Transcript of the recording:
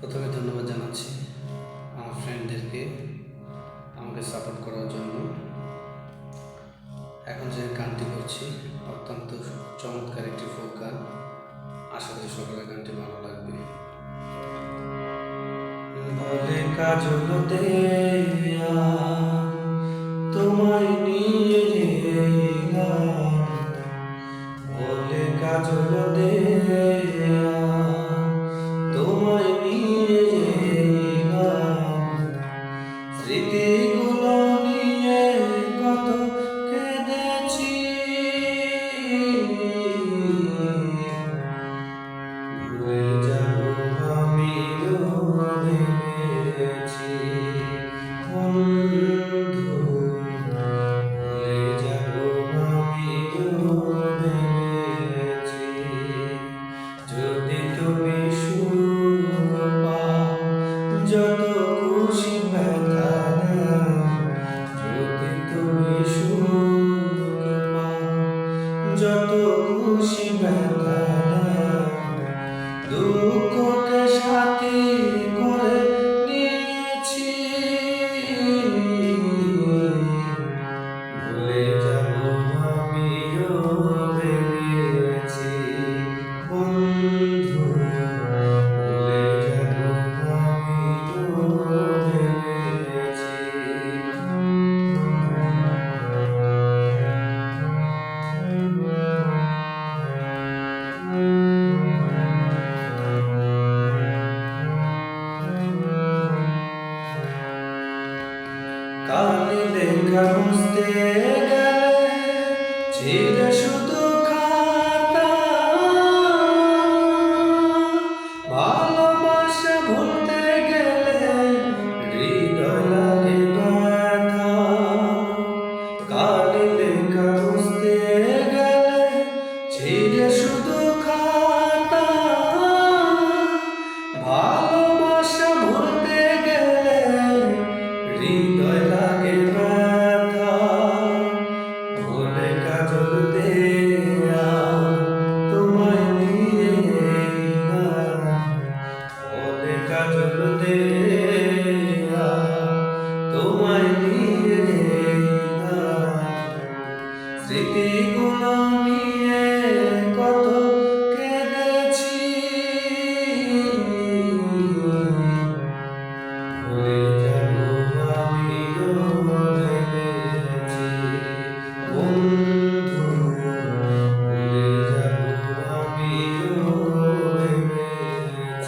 প্রথমে ধন্যবাদ জানাচ্ছি আমার ফ্রেন্ডদেরকে আমাকে সাপোর্ট করার জন্য। এখন যে গানটি করছি, অত্যন্ত চমৎকার একটি ফোক গান আশা করি সকলের গানটি ভালো লাগবে। বলে তোমায় নিয়ে লেখা বুঝতে Deus.